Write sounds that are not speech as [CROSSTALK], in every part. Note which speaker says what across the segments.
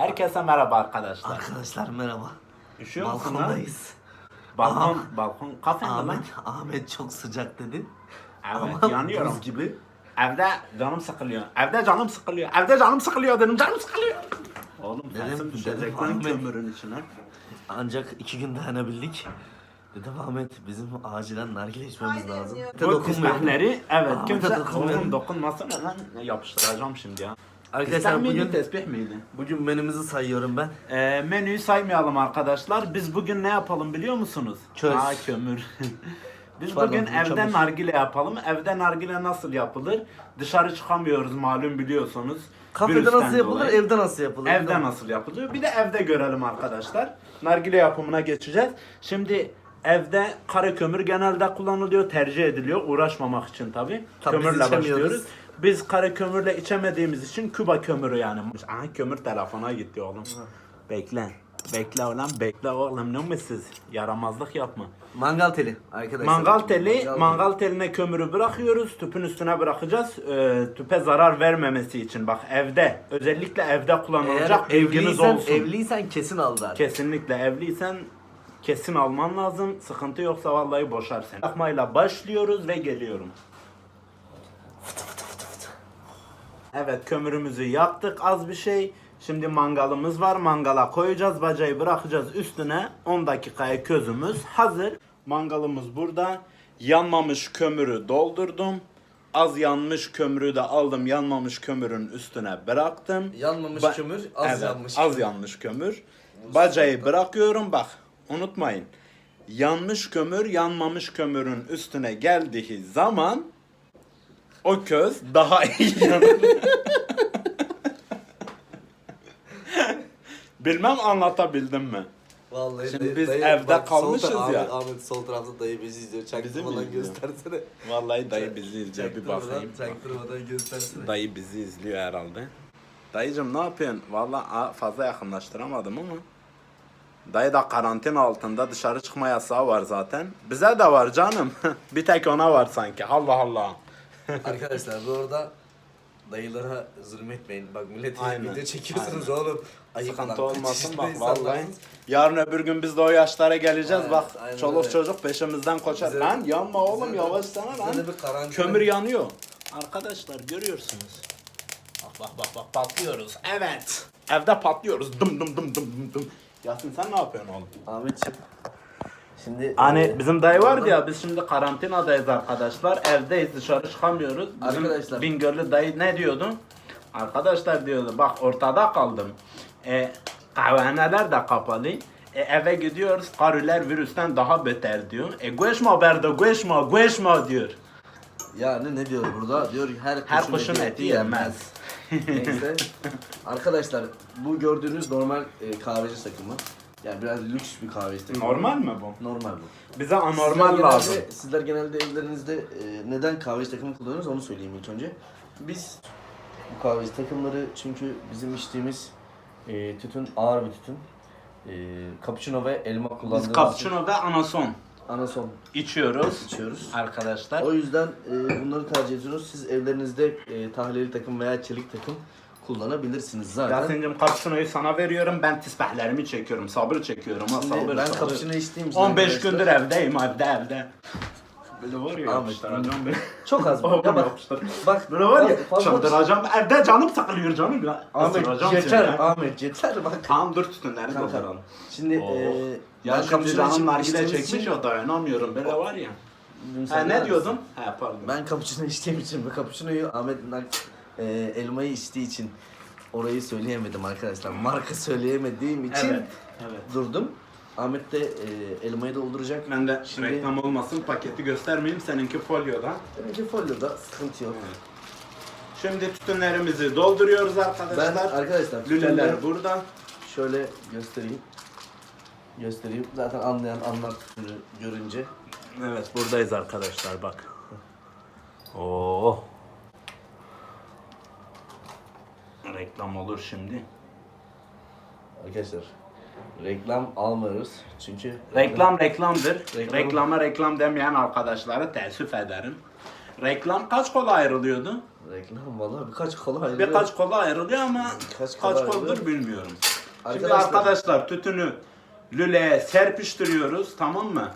Speaker 1: Herkese merhaba arkadaşlar.
Speaker 2: Arkadaşlar merhaba.
Speaker 1: Üşüyor musun lan?
Speaker 2: Balkondayız.
Speaker 1: Balkon, balkon kafe mi lan?
Speaker 2: Ahmet, Ahmet çok sıcak dedi.
Speaker 1: Evet
Speaker 2: Ama
Speaker 1: yanıyorum.
Speaker 2: buz gibi.
Speaker 1: Evde canım sıkılıyor. Evde canım sıkılıyor. Evde canım sıkılıyor dedim. Canım sıkılıyor. Oğlum
Speaker 2: Dedim-
Speaker 1: sesim düşecek lan
Speaker 2: Ahmet.
Speaker 1: kömürün içine.
Speaker 2: Ancak iki gün dayanabildik. Dedim Ahmet bizim acilen nargile içmemiz
Speaker 3: Aynen
Speaker 2: lazım.
Speaker 1: Bu
Speaker 2: dokunmuyor.
Speaker 1: evet
Speaker 2: Ahmet'e
Speaker 1: kimse
Speaker 2: dokunmuyorum.
Speaker 1: oğlum dokunmasana lan yapıştıracağım şimdi ya.
Speaker 2: Arkadaşlar
Speaker 1: miydi,
Speaker 2: bugün
Speaker 1: tesbih miydi?
Speaker 2: bugün menümüzü sayıyorum ben.
Speaker 1: Ee, menüyü saymayalım arkadaşlar. Biz bugün ne yapalım biliyor musunuz?
Speaker 2: Köz.
Speaker 1: Aa kömür. [LAUGHS] Biz
Speaker 2: Pardon,
Speaker 1: bugün
Speaker 2: bu
Speaker 1: evde
Speaker 2: çamur.
Speaker 1: nargile yapalım. Evde nargile nasıl yapılır? Dışarı çıkamıyoruz malum biliyorsunuz.
Speaker 2: Kafede
Speaker 1: Virüsten
Speaker 2: nasıl yapılır,
Speaker 1: dolayı.
Speaker 2: evde nasıl yapılır?
Speaker 1: Evde nasıl yapılıyor? Bir de evde görelim arkadaşlar. Nargile yapımına geçeceğiz. Şimdi evde kara kömür genelde kullanılıyor, tercih ediliyor. Uğraşmamak için tabi.
Speaker 2: Tabii biz
Speaker 1: Kömürle
Speaker 2: içemiyoruz.
Speaker 1: başlıyoruz. Biz kara kömürle içemediğimiz için Küba kömürü yani. Aha kömür telefona gitti oğlum. Bekle. Bekle oğlum bekle oğlum ne mısınız? Yaramazlık yapma.
Speaker 2: Mangal teli arkadaşlar.
Speaker 1: Mangal teli,
Speaker 2: Mangal
Speaker 1: teline kömürü bırakıyoruz. Tüpün üstüne bırakacağız. Ee, tüpe zarar vermemesi için. Bak evde, özellikle evde
Speaker 2: Eğer
Speaker 1: kullanılacak bilginiz
Speaker 2: evliysen,
Speaker 1: olsun.
Speaker 2: evliysen kesin al zaten.
Speaker 1: Kesinlikle evliysen kesin alman lazım. Sıkıntı yoksa vallahi boşar seni. Yakmayla başlıyoruz ve geliyorum. Evet kömürümüzü yaktık az bir şey. Şimdi mangalımız var. Mangala koyacağız. Bacayı bırakacağız üstüne. 10 dakikaya közümüz hazır. Mangalımız burada. Yanmamış kömürü doldurdum. Az yanmış kömürü de aldım. Yanmamış kömürün üstüne bıraktım.
Speaker 2: Yanmamış
Speaker 1: Ba-
Speaker 2: kömür, az
Speaker 1: Evet,
Speaker 2: yanmış
Speaker 1: Az
Speaker 2: kömür.
Speaker 1: yanmış kömür. Bacayı bırakıyorum bak. Unutmayın. Yanmış kömür yanmamış kömürün üstüne geldiği zaman o köz daha [LAUGHS] iyi yanır. Bilmem anlatabildim mi?
Speaker 2: Vallahi
Speaker 1: Şimdi biz evde
Speaker 2: sol
Speaker 1: kalmışız
Speaker 2: ta-
Speaker 1: ya.
Speaker 2: Ahmet, Ahmet sol tarafta dayı bizi izliyor.
Speaker 1: Bizi mi
Speaker 2: Çaktırmadan
Speaker 1: izliyor?
Speaker 2: göstersene.
Speaker 1: Vallahi dayı bizi izliyor bir
Speaker 2: Çaktırmadan-
Speaker 1: bakayım.
Speaker 2: Çaktırmadan göstersene.
Speaker 1: Dayı bizi izliyor herhalde. Dayıcım ne yapıyorsun? Vallahi a- fazla yakınlaştıramadım ama. Dayı da karantina altında dışarı çıkma yasağı var zaten. Bize de var canım. [LAUGHS] bir tek ona var sanki. Allah Allah.
Speaker 2: Arkadaşlar bu arada dayılara zulmetmeyin. Bak millet
Speaker 1: Aynen,
Speaker 2: video çekiyorsunuz
Speaker 1: aynen.
Speaker 2: oğlum. Ayıp lan,
Speaker 1: Sıkıntı olmasın
Speaker 2: kaç
Speaker 1: bak
Speaker 2: yaşında
Speaker 1: vallahi. Yarın öbür gün biz de o yaşlara geleceğiz
Speaker 2: Aynen,
Speaker 1: bak.
Speaker 2: aynen
Speaker 1: çoluk
Speaker 2: öyle.
Speaker 1: çocuk peşimizden koşar.
Speaker 2: Bize-
Speaker 1: lan yanma oğlum
Speaker 2: bize de-
Speaker 1: yavaş sana
Speaker 2: bize
Speaker 1: lan.
Speaker 2: de bir karantina-
Speaker 1: Kömür yanıyor. Arkadaşlar görüyorsunuz. Bak bak bak bak patlıyoruz. Evet. Evde patlıyoruz. Dım dım dım dım dım dım. Yasin sen ne yapıyorsun oğlum?
Speaker 2: Ahmetciğim. Şimdi
Speaker 1: Hani
Speaker 2: e,
Speaker 1: bizim dayı vardı ya biz şimdi karantinadayız arkadaşlar. Evdeyiz dışarı çıkamıyoruz. Bizim
Speaker 2: Arkadaşlar.
Speaker 1: Bingöl'lü dayı ne diyordu? Arkadaşlar diyordu bak ortada kaldım. E, kahvehaneler de kapalı. E, eve gidiyoruz karılar virüsten daha beter diyor. E güeşma berdo güeşma güeşma diyor.
Speaker 2: Yani ne diyor burada? Diyor ki her kuşun,
Speaker 1: Her kuşun eti yenmez.
Speaker 2: Neyse. [LAUGHS] Arkadaşlar bu gördüğünüz normal e, kahveci takımı. Yani biraz lüks bir kahveci takımı.
Speaker 1: Normal mi bu?
Speaker 2: Normal bu.
Speaker 1: Bize
Speaker 2: Sizler
Speaker 1: anormal
Speaker 2: genelde,
Speaker 1: lazım.
Speaker 2: Sizler genelde evlerinizde e, neden kahveci takımı kullanıyorsunuz onu söyleyeyim ilk önce. Biz bu kahveci takımları çünkü bizim içtiğimiz e, tütün ağır bir tütün. E, cappuccino ve elma kullandığımız
Speaker 1: Biz cappuccino ve anason
Speaker 2: anason
Speaker 1: içiyoruz.
Speaker 2: içiyoruz.
Speaker 1: Arkadaşlar.
Speaker 2: O yüzden e, bunları tercih ediyoruz. Siz evlerinizde e, tahliyeli takım veya çelik takım kullanabilirsiniz zaten.
Speaker 1: Yasin'cim cappuccino'yu sana veriyorum. Ben tisbihlerimi çekiyorum. Sabır çekiyorum. Ha,
Speaker 2: Şimdi
Speaker 1: sabır,
Speaker 2: ben
Speaker 1: sabır.
Speaker 2: cappuccino içtiğim için
Speaker 1: 15
Speaker 2: arkadaşlar-
Speaker 1: gündür evdeyim evde evde. Böyle var ya
Speaker 2: Ahmet,
Speaker 1: beni.
Speaker 2: Çok az. [LAUGHS]
Speaker 1: Oğlum
Speaker 2: ya bak, bak
Speaker 1: Böyle var ya
Speaker 2: fazla-
Speaker 1: çıldıracağım. Evde canım sıkılıyor canım ya.
Speaker 2: Ahmet
Speaker 1: Isıracağım
Speaker 2: yeter,
Speaker 1: seni ya.
Speaker 2: Ahmet yeter bak.
Speaker 1: Tamam dur tütünleri
Speaker 2: Kanka,
Speaker 1: dolduralım.
Speaker 2: Şimdi
Speaker 1: Oh.
Speaker 2: e,
Speaker 1: Ya şimdi
Speaker 2: cappuccino
Speaker 1: canım
Speaker 2: içip-
Speaker 1: nargile çekmiş
Speaker 2: için-
Speaker 1: ya dayanamıyorum. Böyle var ya.
Speaker 2: Dün
Speaker 1: Ha
Speaker 2: sen
Speaker 1: ne
Speaker 2: neredesin?
Speaker 1: diyordun? Ha pardon.
Speaker 2: Ben cappuccino içtiğim için ve cappuccino'yu Ahmet Nak- e, elmayı içtiği için orayı söyleyemedim arkadaşlar. Marka söyleyemediğim için
Speaker 1: Evet. Evet.
Speaker 2: durdum. Ahmet de e, elmayı dolduracak.
Speaker 1: Ben de
Speaker 2: Şimdi-
Speaker 1: reklam olmasın paketi göstermeyeyim seninki folyoda.
Speaker 2: Benimki folyoda sıkıntı yok.
Speaker 1: Şimdi tütünlerimizi dolduruyoruz
Speaker 2: Ben
Speaker 1: arkadaşlar.
Speaker 2: arkadaşlar
Speaker 1: Lüleler
Speaker 2: tütünleri
Speaker 1: burada.
Speaker 2: şöyle göstereyim. Göstereyim. Zaten anlayan anlar tütünü görünce.
Speaker 1: Evet buradayız arkadaşlar bak. Oo. Reklam olur şimdi.
Speaker 2: Arkadaşlar reklam almıyoruz. Çünkü
Speaker 1: Reklam reklamdır.
Speaker 2: Reklam-
Speaker 1: Reklama reklam demeyen arkadaşlara teessüf ederim. Reklam kaç kola ayrılıyordu?
Speaker 2: reklam vallahi birkaç kola ayrılıyor.
Speaker 1: Birkaç kola ayrılıyor ama
Speaker 2: Kaç
Speaker 1: kaç,
Speaker 2: kola
Speaker 1: koldur
Speaker 2: ayrılıyor?
Speaker 1: bilmiyorum. Şimdi
Speaker 2: Arkadaşlar-
Speaker 1: arkadaşlar tütünü lüleye serpiştiriyoruz tamam mı?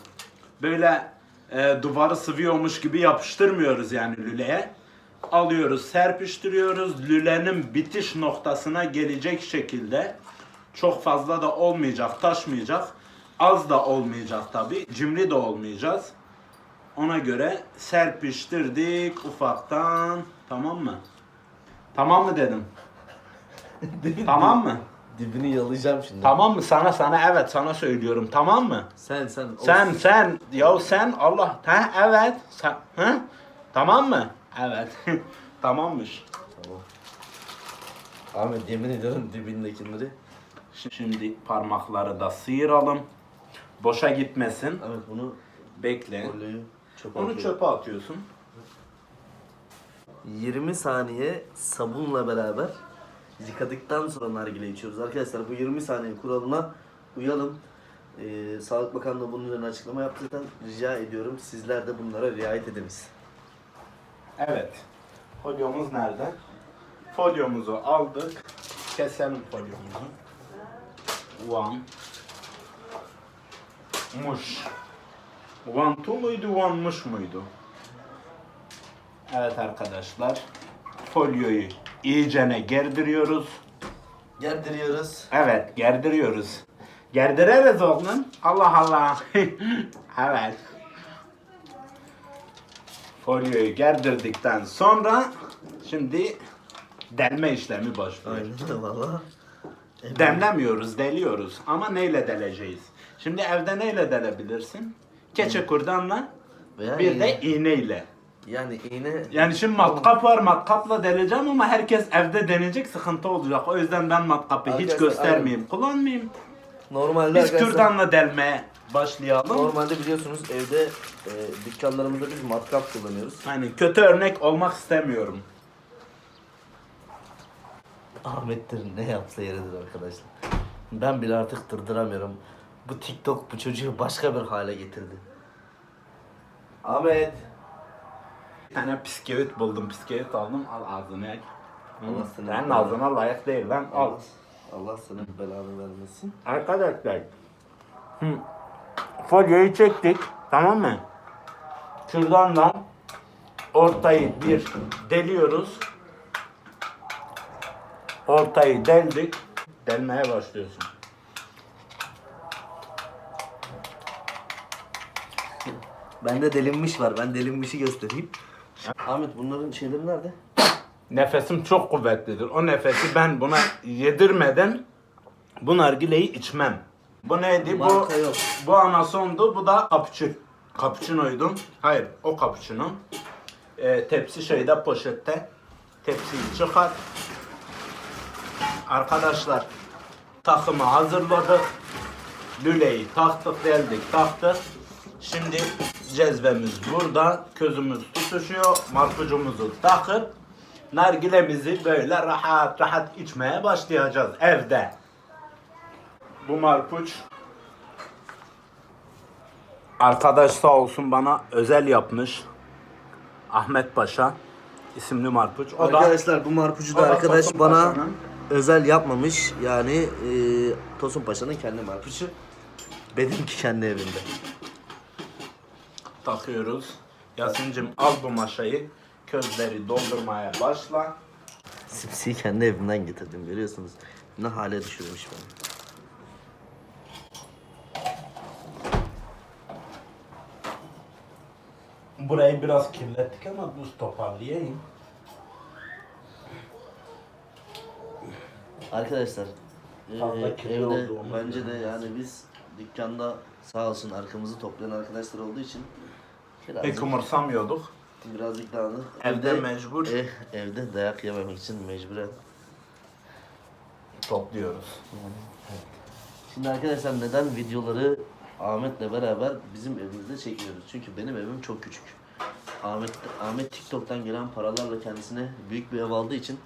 Speaker 1: Böyle e, duvarı sıvıyormuş gibi yapıştırmıyoruz yani lüleye. Alıyoruz, serpiştiriyoruz. Lülenin bitiş noktasına gelecek şekilde çok fazla da olmayacak, taşmayacak. Az da olmayacak tabi. Cimri de olmayacağız. Ona göre serpiştirdik ufaktan. Tamam mı? Tamam mı dedim? [LAUGHS] tamam mı?
Speaker 2: Dibini yalayacağım şimdi.
Speaker 1: Tamam mı? Sana sana evet sana söylüyorum. Tamam mı?
Speaker 2: Sen sen.
Speaker 1: Sen sen ya sen Allah ha evet sen ha tamam mı? Evet. [LAUGHS] Tamammış.
Speaker 2: Tamam. Ahmet yemin ediyorum dibindekileri.
Speaker 1: Şimdi parmakları da sıyıralım. Boşa gitmesin.
Speaker 2: Ahmet bunu
Speaker 1: Bekle.
Speaker 2: folyoyu çöpe
Speaker 1: Onu
Speaker 2: atıyorum.
Speaker 1: çöpe atıyorsun.
Speaker 2: 20 saniye sabunla beraber yıkadıktan sonra nargile içiyoruz. Arkadaşlar bu 20 saniye kuralına uyalım. Ee, Sağlık Bakanlığı bunun üzerine açıklama yaptı zaten. Rica ediyorum sizler de bunlara riayet ediniz.
Speaker 1: Evet. Folyomuz nerede? Folyomuzu aldık. Keselim folyomuzu. One. Muş. One two muydu, one muş muydu? Evet arkadaşlar. Folyoyu iyicene gerdiriyoruz.
Speaker 2: Gerdiriyoruz.
Speaker 1: Evet, gerdiriyoruz. Gerdireriz oğlum. Allah Allah. [LAUGHS] evet. Folyoyu gerdirdikten sonra şimdi delme işlemi başlıyor.
Speaker 2: Aynen [LAUGHS] valla.
Speaker 1: Demlemiyoruz, deliyoruz. Ama neyle deleceğiz? Şimdi evde neyle delebilirsin? Keçe kurdanla,
Speaker 2: Veya
Speaker 1: bir de iğneyle.
Speaker 2: Yani iğne
Speaker 1: Yani şimdi matkap var, matkapla deleceğim ama herkes evde deneyecek sıkıntı olacak. O yüzden ben matkapı hiç
Speaker 2: Arkadaşlar,
Speaker 1: göstermeyeyim, kullanmayayım.
Speaker 2: normalde
Speaker 1: Biz
Speaker 2: arkadaşlar-
Speaker 1: kürdanla delmeye başlayalım.
Speaker 2: Normalde biliyorsunuz evde e, dükkanlarımızda biz matkap kullanıyoruz.
Speaker 1: Hani kötü örnek olmak istemiyorum.
Speaker 2: Ahmet'tir ne yapsa yeridir arkadaşlar. Ben bile artık durduramıyorum. Bu TikTok bu çocuğu başka bir hale getirdi. Ahmet.
Speaker 1: Bir tane bisküvit buldum, bisküvit aldım, al ağzını yak.
Speaker 2: Allah seni-
Speaker 1: Senin ağzına layık değil lan, al.
Speaker 2: Allah, Allah sana belanı vermesin.
Speaker 1: Arkadaşlar, hı, folyoyu çektik, tamam mı? Kürdanla ortayı bir deliyoruz. Ortayı deldik, delmeye başlıyorsun.
Speaker 2: Bende delinmiş var. Ben delinmişi göstereyim. Ahmet bunların şeyleri nerede?
Speaker 1: Nefesim çok kuvvetlidir. O nefesi ben buna yedirmeden bu nargileyi içmem. Bu neydi? Bu,
Speaker 2: Marka yok.
Speaker 1: bu anasondu, bu da cappuccino. Cappuccino'ydu. Hayır, o cappuccino. Ee, tepsi şeyde, poşette. Tepsiyi çıkar. Arkadaşlar, takımı hazırladık. Lüleyi taktık, deldik, taktık. Şimdi cezvemiz burada, közümüz tutuşuyor. Marpucumuzu takıp nargilemizi böyle rahat rahat içmeye başlayacağız evde. Bu marpuç arkadaş sağ olsun bana özel yapmış. Ahmet Paşa isimli marpuç. O da
Speaker 2: Arkadaşlar bu marpucu da
Speaker 1: o da
Speaker 2: arkadaş
Speaker 1: Tosun
Speaker 2: bana
Speaker 1: Paşa'nın.
Speaker 2: özel yapmamış. Yani e, Tosun Paşa'nın kendi marpucu. Benimki kendi evinde.
Speaker 1: takıyoruz. Yasin'cim al bu maşayı. Közleri doldurmaya başla.
Speaker 2: Sipsiyi kendi evimden getirdim görüyorsunuz. Ne hale düşürmüş beni.
Speaker 1: Burayı biraz kirlettik ama buz toparlayayım.
Speaker 2: Arkadaşlar
Speaker 1: Fazla
Speaker 2: e,
Speaker 1: kirli
Speaker 2: evde
Speaker 1: olduğumuz
Speaker 2: bence de yani biz dükkanda sağ olsun arkamızı toplayan arkadaşlar olduğu için birazcık,
Speaker 1: Pek umursamıyorduk.
Speaker 2: birazcık dağınık.
Speaker 1: Evde mecbur.
Speaker 2: ev- evde dayak yememek için mecburen.
Speaker 1: Topluyoruz.
Speaker 2: Şimdi arkadaşlar neden videoları Ahmet'le beraber bizim evimizde çekiyoruz? Çünkü benim evim çok küçük. Ahmet Ahmet TikTok'tan gelen paralarla kendisine büyük bir ev aldığı için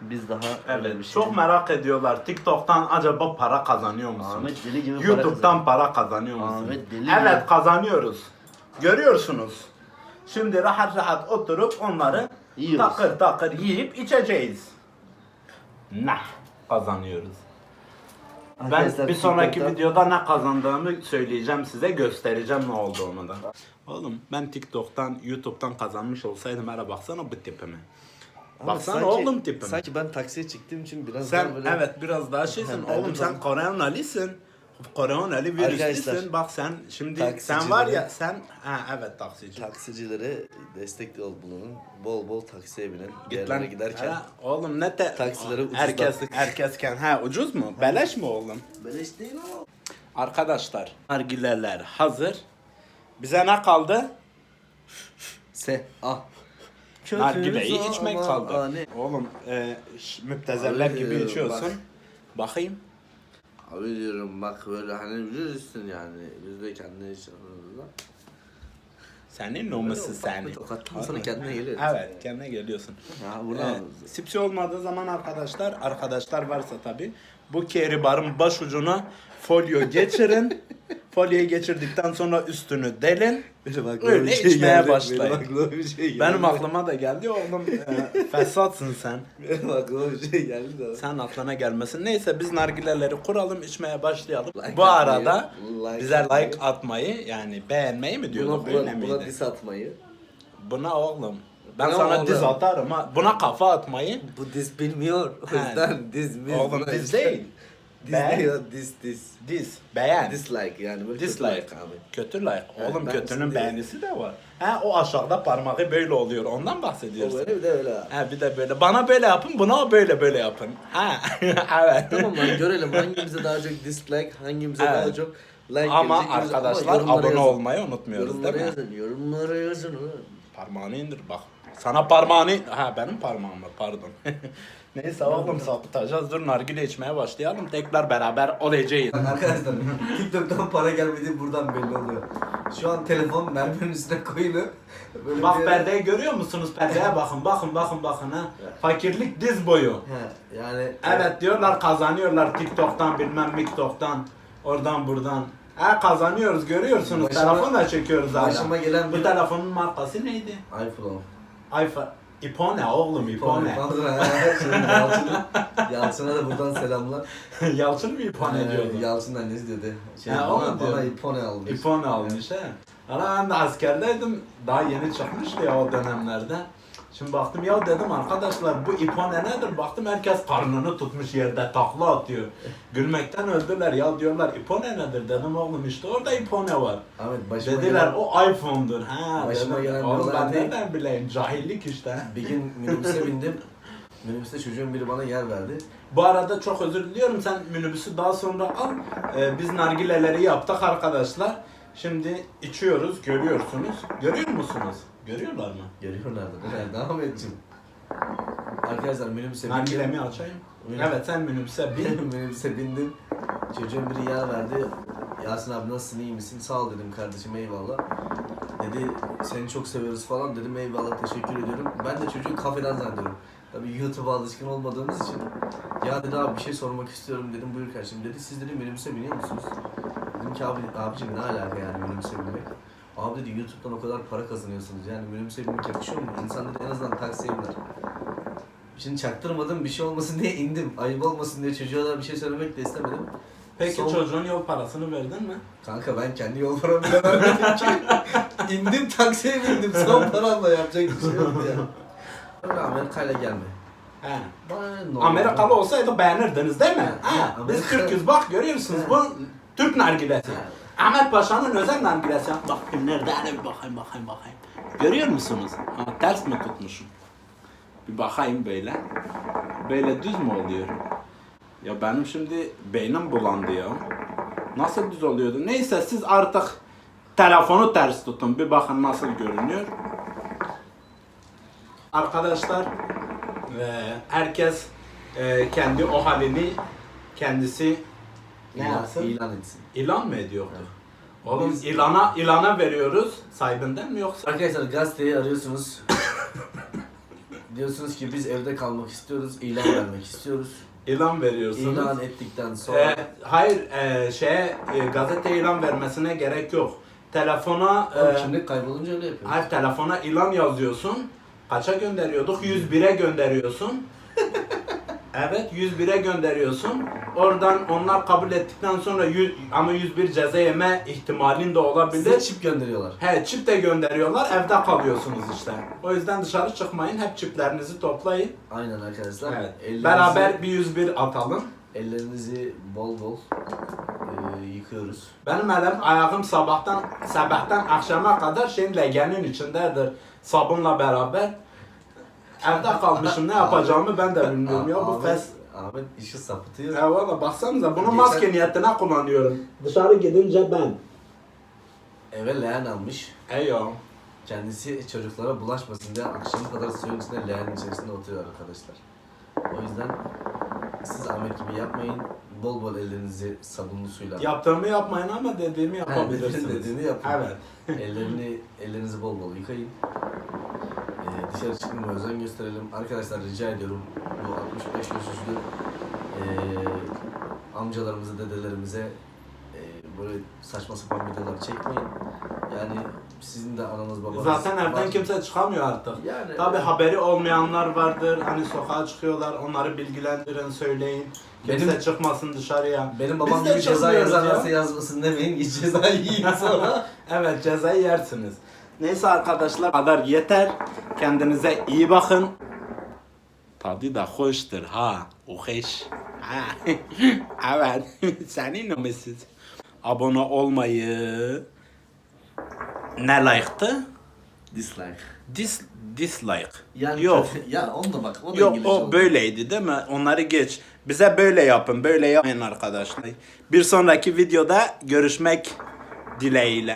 Speaker 2: biz daha öyle bir
Speaker 1: Evet,
Speaker 2: şey.
Speaker 1: çok merak ediyorlar. TikTok'tan acaba para kazanıyor musun?
Speaker 2: Ahmet deli gibi para
Speaker 1: YouTube'dan
Speaker 2: kazanıyor.
Speaker 1: para kazanıyor musun?
Speaker 2: Ahmet deli
Speaker 1: evet
Speaker 2: gibi.
Speaker 1: kazanıyoruz. Görüyorsunuz. Şimdi rahat rahat oturup onları
Speaker 2: Yiyoruz.
Speaker 1: takır takır yiyip içeceğiz. Nah kazanıyoruz. Ben
Speaker 2: Arkadaşlar,
Speaker 1: bir sonraki
Speaker 2: TikTok'ta-
Speaker 1: videoda ne kazandığımı söyleyeceğim size, göstereceğim ne olduğunu da. Oğlum ben TikTok'tan, YouTube'dan kazanmış olsaydım hele baksana bu tipime.
Speaker 2: Ama
Speaker 1: Baksana
Speaker 2: sanki-
Speaker 1: oğlum tipime.
Speaker 2: Sanki ben taksiye çıktığım için biraz
Speaker 1: Sen
Speaker 2: daha böyle...
Speaker 1: evet biraz daha şeysin.
Speaker 2: Ben
Speaker 1: Oğlum sen
Speaker 2: bak-
Speaker 1: Ali virüslüsün.
Speaker 2: Arkadaşlar,
Speaker 1: Bak sen şimdi sen var ya sen ha evet taksici.
Speaker 2: Taksicilere destek ol bulunun. Bol bol taksiye binin.
Speaker 1: Git
Speaker 2: Yerlere
Speaker 1: lan
Speaker 2: giderken.
Speaker 1: Ha, oğlum ne te
Speaker 2: Taksileri ucuzlattık.
Speaker 1: herkes herkesken ha ucuz mu? Beleş mi oğlum?
Speaker 2: Beleş değil ama.
Speaker 1: Arkadaşlar nargileler hazır. Bize ne kaldı?
Speaker 2: Se. Ah.
Speaker 1: Nargileyi içmek kaldı. Oğlum e, ş- müptezeller
Speaker 2: Abi,
Speaker 1: gibi
Speaker 2: e,
Speaker 1: içiyorsun.
Speaker 2: bak.
Speaker 1: Bakayım.
Speaker 2: Abi diyorum bak böyle hani bilirsin yani. Biz de kendi işimizde.
Speaker 1: Senin o musun
Speaker 2: ufak
Speaker 1: seni?
Speaker 2: tokattan sonra kendine geliyor.
Speaker 1: Evet kendine geliyorsun.
Speaker 2: Ya bunu
Speaker 1: Ee, sipsi olmadığı zaman arkadaşlar, arkadaşlar varsa tabi bu keribarın baş ucuna folyo geçirin. [LAUGHS] Folyoyu geçirdikten sonra üstünü delin.
Speaker 2: Benim aklıma
Speaker 1: Öyle
Speaker 2: bir şey
Speaker 1: içmeye
Speaker 2: geldi,
Speaker 1: başlayın.
Speaker 2: Benim aklıma bir şey geldi.
Speaker 1: Benim aklıma da geldi oğlum e, [LAUGHS] fesatsın sen.
Speaker 2: Benim aklıma bir şey geldi de.
Speaker 1: Sen aklına gelmesin. Neyse biz nargileleri kuralım içmeye başlayalım.
Speaker 2: Like
Speaker 1: Bu arada
Speaker 2: like
Speaker 1: bize like atmayı yani beğenmeyi mi
Speaker 2: Buna,
Speaker 1: diyorduk
Speaker 2: buna, buna
Speaker 1: miydi?
Speaker 2: dis atmayı.
Speaker 1: Buna oğlum. Ben
Speaker 2: Buna
Speaker 1: sana
Speaker 2: oğlum.
Speaker 1: diz atarım ha. Buna kafa atmayı.
Speaker 2: Bu dis bilmiyor. O yüzden dis mis.
Speaker 1: Oğlum
Speaker 2: buna
Speaker 1: diz değil.
Speaker 2: Dis
Speaker 1: Ben-
Speaker 2: o dis dis.
Speaker 1: Diz. Beğen.
Speaker 2: Dislike yani böyle
Speaker 1: Dislike.
Speaker 2: kötü like abi.
Speaker 1: Kötü like. Oğlum
Speaker 2: ben
Speaker 1: kötünün beğenisi de var. Ha o aşağıda parmağı böyle oluyor. Ondan
Speaker 2: O
Speaker 1: bahsediyorsun.
Speaker 2: böyle bir de öyle.
Speaker 1: Ha bir de böyle. Bana böyle yapın, buna böyle böyle yapın. Ha. [LAUGHS] evet.
Speaker 2: Tamam lan görelim hangimize daha çok dislike, hangimize
Speaker 1: Evet.
Speaker 2: daha çok like
Speaker 1: Ama
Speaker 2: gelecek,
Speaker 1: arkadaşlar
Speaker 2: yorumlara
Speaker 1: abone
Speaker 2: yazın.
Speaker 1: olmayı unutmuyoruz
Speaker 2: Yorumlara
Speaker 1: değil mi?
Speaker 2: yazın, yorumlara yazın.
Speaker 1: Parmağını indir bak. Sana parmağını... Ha benim parmağım mı? Pardon. [LAUGHS] Neyse oğlum sapıtacağız. Dur nargile içmeye başlayalım. Tekrar beraber olacağız.
Speaker 2: Arkadaşlar [LAUGHS] TikTok'tan para gelmediği buradan belli oluyor. Şu an telefon mermenin üstüne koyulu. Böyle
Speaker 1: Bak
Speaker 2: bir-
Speaker 1: perdeyi görüyor musunuz? Perdeye bakın, bakın, bakın, bakın ha. Fakirlik diz boyu.
Speaker 2: He, yani
Speaker 1: Evet diyorlar kazanıyorlar TikTok'tan bilmem TikTok'tan oradan buradan. Ha kazanıyoruz görüyorsunuz.
Speaker 2: Başıma-
Speaker 1: Telefonla çekiyoruz hala.
Speaker 2: başıma gelen
Speaker 1: Bu
Speaker 2: bir-
Speaker 1: telefonun markası neydi?
Speaker 2: iPhone.
Speaker 1: iPhone. İpone oğlum İpone. [LAUGHS]
Speaker 2: Şimdi Yalçın'a, Yalçın'a da buradan selamlar. [LAUGHS]
Speaker 1: Yalçın mı İpone
Speaker 2: Ee,
Speaker 1: diyordu?
Speaker 2: Yalçın annesi dedi. Şey,
Speaker 1: Ha,
Speaker 2: bana, bana ipone almış.
Speaker 1: İpone almış he. Hala ben de askerdeydim. Daha yeni çıkmıştı ya o dönemlerde. Şimdi baktım ya dedim arkadaşlar bu ipone nedir? Baktım herkes karnını tutmuş yerde takla atıyor. Gülmekten öldüler ya diyorlar ipone nedir? Dedim oğlum işte orada ipone var.
Speaker 2: Ahmet başıma
Speaker 1: Dediler
Speaker 2: gelen,
Speaker 1: o iPhone'dur. Ha,
Speaker 2: Başıma
Speaker 1: dedim,
Speaker 2: gelen
Speaker 1: oğlum ben
Speaker 2: değil.
Speaker 1: nereden bileyim cahillik işte.
Speaker 2: bir gün minibüse bindim. Minibüste çocuğun biri bana yer verdi.
Speaker 1: Bu arada çok özür diliyorum sen minibüsü daha sonra al. Ee, biz nargileleri yaptık arkadaşlar. Şimdi içiyoruz görüyorsunuz. Görüyor musunuz? Görüyorlar mı?
Speaker 2: Görüyorlardı. Ben Ahmetciğim. Arkadaşlar minibüse bindim.
Speaker 1: Nargilemi açayım.
Speaker 2: Öyle.
Speaker 1: Evet sen minibüse bin. [LAUGHS]
Speaker 2: minibüse bindim. Çocuğun biri yer verdi. Yasin abi nasılsın iyi misin? Sağ ol dedim kardeşim eyvallah. Dedi seni çok seviyoruz falan dedim eyvallah teşekkür ediyorum. Ben de çocuğu kafeden zannediyorum. Tabii YouTube'a alışkın olmadığımız için. Ya dedi abi bir şey sormak istiyorum dedim buyur kardeşim dedi. Siz dedi minibüse biniyor musunuz? Dedim ki abi abicim ne alaka yani minibüse binmek? Abi dedi YouTube'dan o kadar para kazanıyorsunuz yani minibüse binmek yakışıyor mu? İnsan dedi en azından taksiye biner. Şimdi çaktırmadım bir şey olmasın diye indim. Ayıp olmasın diye çocuğa da bir şey söylemek de istemedim.
Speaker 1: Peki
Speaker 2: Son-
Speaker 1: çocuğun yol parasını verdin mi?
Speaker 2: Kanka ben kendi yol paramı bile vermedim ki. İndim taksiye bindim son paramla yapacak bir şey yoktu ya. Amerika'yla gelme.
Speaker 1: He. Amerikalı olsaydı beğenirdiniz değil mi?
Speaker 2: Ha,
Speaker 1: biz Türk'üz bak görüyorsunuz bu Türk nargilesi. Ahmet Paşa'nın özel nargilesi. Bakayım nerede? Hadi bir bakayım bakayım bakayım. Görüyor musunuz? Ha, ters mi tutmuşum? Bir bakayım böyle. Böyle düz mü oluyor? Ya benim şimdi beynim bulandı ya. Nasıl düz oluyordu? Neyse siz artık telefonu ters tutun. Bir bakın nasıl görünüyor. Arkadaşlar ve herkes e, kendi o halini kendisi ne
Speaker 2: İlan,
Speaker 1: yapsın?
Speaker 2: ilan etsin.
Speaker 1: İlan mı ediyorduk? Oğlum
Speaker 2: Biz-
Speaker 1: ilana ilana veriyoruz sahibinden mi yoksa?
Speaker 2: Arkadaşlar gazeteyi arıyorsunuz. [COUGHS] Diyorsunuz ki biz evde kalmak istiyoruz, ilan vermek istiyoruz.
Speaker 1: İlan veriyorsunuz.
Speaker 2: İlan ettikten sonra
Speaker 1: E, hayır e, şeye e, gazete ilan vermesine gerek yok. Telefona
Speaker 2: Oğlum
Speaker 1: e,
Speaker 2: kimlik kaybolunca öyle yapıyoruz.
Speaker 1: hayır telefona ilan yazıyorsun. Kaça gönderiyorduk? 101'e gönderiyorsun. Evet 101'e gönderiyorsun. Oradan onlar kabul ettikten sonra 100, ama 101 ceza yeme ihtimalin de olabilir.
Speaker 2: Size çip gönderiyorlar.
Speaker 1: He çip de gönderiyorlar evde kalıyorsunuz işte. O yüzden dışarı çıkmayın hep çiplerinizi toplayın.
Speaker 2: Aynen arkadaşlar.
Speaker 1: Evet.
Speaker 2: Ellerinizi-
Speaker 1: Beraber bir 101 atalım.
Speaker 2: Ellerinizi bol bol e, yıkıyoruz.
Speaker 1: Benim elim ayağım sabahtan sabahtan akşama kadar şeyin legenin içindedir. Sabunla beraber. Evde kalmışım ne yapacağımı ben de bilmiyorum ya bu fes.
Speaker 2: Ahmet işi sapıtıyor.
Speaker 1: Ya valla baksanıza bunu
Speaker 2: Geçen-
Speaker 1: maske niyetine kullanıyorum. Dışarı gidince ben.
Speaker 2: Eve leğen almış.
Speaker 1: Eyo.
Speaker 2: Kendisi çocuklara bulaşmasın diye akşama kadar suyun içinde leğenin içerisinde oturuyor arkadaşlar. O yüzden siz Ahmet gibi yapmayın. Bol bol ellerinizi sabunlu suyla.
Speaker 1: Yaptığımı yapmayın ama dediğimi
Speaker 2: Ha,
Speaker 1: yapabilirsiniz.
Speaker 2: dediğini yapın.
Speaker 1: Evet.
Speaker 2: Ellerini, ellerinizi bol bol yıkayın. Dışarı çıkmamaya özen gösterelim. Arkadaşlar rica ediyorum bu 65 yaş üstü ee, amcalarımıza, dedelerimize ee, böyle saçma sapan videolar çekmeyin. Yani sizin de ananız babanız
Speaker 1: Zaten evden
Speaker 2: var.
Speaker 1: kimse çıkamıyor artık.
Speaker 2: Yani
Speaker 1: Tabi haberi olmayanlar vardır. Hani sokağa çıkıyorlar. Onları bilgilendirin, söyleyin. Kimse
Speaker 2: Benim-
Speaker 1: çıkmasın dışarıya.
Speaker 2: benim babam gibi ceza yazarlarsa
Speaker 1: ya.
Speaker 2: yazmasın demeyin. [LAUGHS] Ceza yiyin sonra. [LAUGHS]
Speaker 1: Evet cezayı yersiniz. Neyse arkadaşlar kadar yeter. Kendinize iyi bakın. Tadı da hoştur ha. O hoş. Ha. [LAUGHS] evet. [LAUGHS] Senin o mesut. Abone olmayı. Ne like'tı?
Speaker 2: Dislike.
Speaker 1: Dis, dislike.
Speaker 2: Yani
Speaker 1: Yok.
Speaker 2: ya onu da bak. O da
Speaker 1: Yok
Speaker 2: İngilizce
Speaker 1: o
Speaker 2: oldu.
Speaker 1: böyleydi değil mi? Onları geç. Bize böyle yapın. Böyle yapmayın arkadaşlar. Bir sonraki videoda görüşmek dileğiyle.